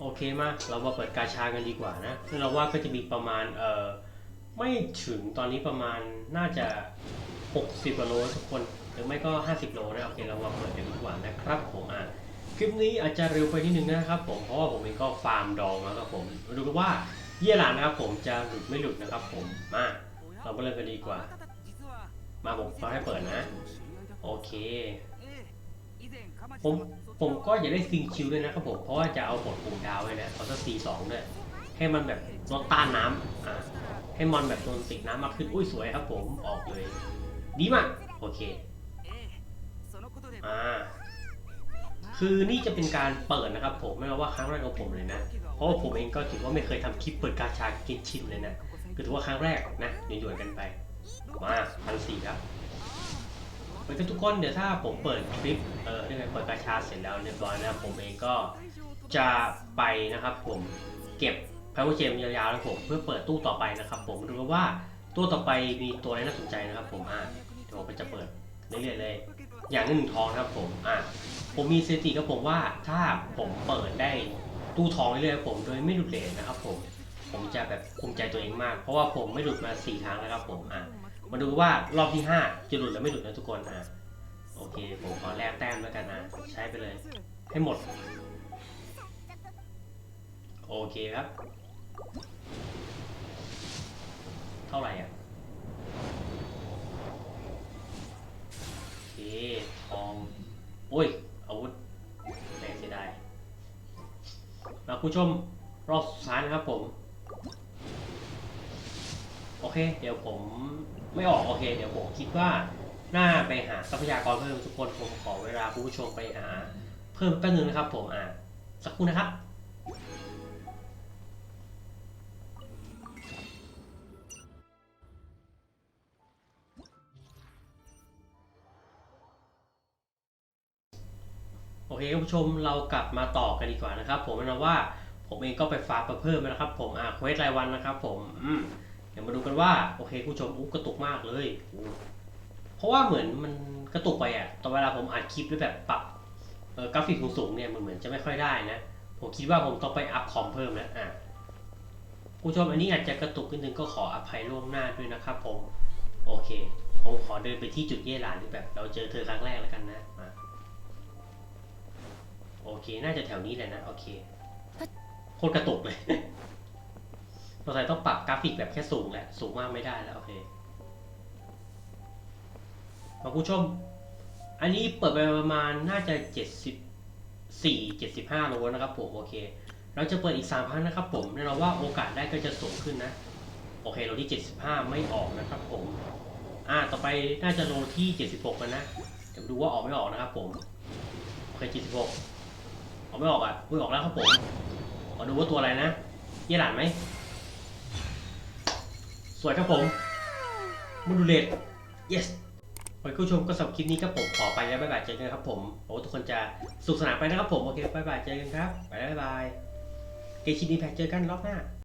โอเคมากเรามาเปิดกาชากันดีกว่านะซึ่งเราว่าก็จะมีประมาณเอ่อไม่ถึงตอนนี้ประมาณน่าจะ 60กว่าโลทุกคน หรือไม่ก็ 50 โลนะโอเคเรามาเปิดกันดีกว่านะครับผมอะคลิปนี้อาจจะเร็วไปนิดนึงนะครับผมเพราะว่าผมเองก็ฟาร์มดองแล้วครับผมมาดูกันว่าเยี่ยหลานนะครับผมจะหลุดไม่หลุดนะครับผมมาเราก็เริ่มกันดีกว่า มาผมขอให้เปิดนะ โอเค ผมผมก็อยากได้ซิงคิวด้วยนะครับผม เพราะว่าจะเอาบทปุ่มดาวไว้นะเอาสักซีสองด้วยให้มันแบบลดต้านน้ำอะให้มอนแบบโดนติดน้ำมากขึ้น อุ้ยสวยครับผมออกเลย ดีมาก โอเคอ่าคือนี่จะเป็นการเปิดนะครับผมไม่ว่าครั้งแรกของผมเลยนะ เพราะว่าผมเองก็ถือว่าไม่เคยทำคลิปเปิดกาชากินชินเลยนะ คือถือว่าครั้งแรกนะหยวนๆกันไป มา เหมือนกันทุกคนเดี๋ยวถ้าผมเปิดคลิปเออที่ไงเปิดกาชาเสร็จแล้วเรียบร้อยนะผมเองก็จะไปนะครับผมเก็บพาวเวอร์เจมยาวๆแล้วผมเพื่อเปิดตู้ต่อไปนะครับ ผมดูกันว่าตู้ต่อไปมีตัวอะไรน่าสนใจนะครับ ผมอะเดี๋ยวผมจะเปิดเรื่อยๆเลย อย่างหนึ่งทองนะครับผมอะผมมีสถิติครับผมว่าถ้าผมเปิดได้ตู้ทองเรื่อยๆผมโดยไม่หลุดเลทนะครับ ผมผมจะแบบภูมิใจตัวเองมาก เพราะว่าผมไม่หลุดมาสี่ครั้งแล้วครับผมอะ มาดูว่ารอบที่ 5 จะหลุดหรือไม่หลุดนะทุกคนอะโอเค ผมขอแลกแต้มแล้วกันนะ ใช้ไปเลย ให้หมด โอเคครับ เท่าไหร่อะ โอเค ทอง โอ้ย อาวุธแหมเสียดายมาคุณผู้ชม รอบสุดท้ายนะครับผม โอเค เดี๋ยวผมไม่ออกโอเค เดี๋ยวผมคิดว่าน่าไปหาทรัพยากรเพิ่มทุกคนผมขอเวลาคุณผู้ชมไปหา เพิ่มแป๊บนึงนะครับ ผมอะสักครู่นะครับโอเคคุณผู้ชมเรากลับมาต่อกันดีกว่านะครับ ผมนะว่าผมเองก็ไปฟาร์มมาเพิ่มนะครับ ผมอะเควสรายวันนะครับ ผมอืม เดี๋ยวมาดูกันว่าโอเคคุณผู้ชมอุ๊กระตุกมากเลย เพราะว่าเหมือนมันกระตุกไปอะตอนเวลาผมอัดคลิปด้วยแบบปรับกราฟิกสูงๆเนี่ยมันเหมือนจะไม่ค่อยได้นะ ผมคิดว่าผมต้องไปอัพคอมเพิ่มนะอะคุณผู้ชมอันนี้อาจจะกระตุกนิดนึงก็ขออภัยล่วงหน้าด้วยนะครับผม โอเค ผมขอเดินไปที่จุดเย่หลานที่แบบ เราเจอเธอครั้งแรกแล้วกันนะมาโอเค น่าจะแถวนี้แหละนะ โอเค โคตรกระตุกเลย เราใส่ต้องปรับกราฟิกแบบแค่สูงแหละ สูงมากไม่ได้แล้ว โอเคมาผู้ชม อันนี้เปิดไปประมาณน่าจะเจ็ดสิบสี่เจ็ดสิบห้าโลนะครับผมโอเค เราจะเปิดอีกสามครั้งนะครับผมแน่นอนว่าโอกาสได้ก็จะสูงขึ้นนะ โอเคโลที่เจ็ดสิบห้าไม่ออกนะครับผม อ่า ต่อไปน่าจะโลที่เจ็ดสิบหกแล้วนะ เดี๋ยวดูว่าออกไม่ออกนะครับผมโอเคเจ็ดสิบหกออกไม่ออกอะไม่ออกแล้วครับผมขอดูว่าตัวอะไรนะ เยี่หลานไหม สวยครับผมมูดูเลต yes ขอให้คุณผู้ชมก็สำหรับคลิปนี้ครับผม ขอไปแล้วบ๊ายบายเจอกันครับผมโอ้ทุกคนจะสุขสนานไปนะครับผม โอเคบ๊ายบายเจอกันครับ ไปแล้วบ๊ายบาย เกชินีแพ็กเจอกันรอบหน้า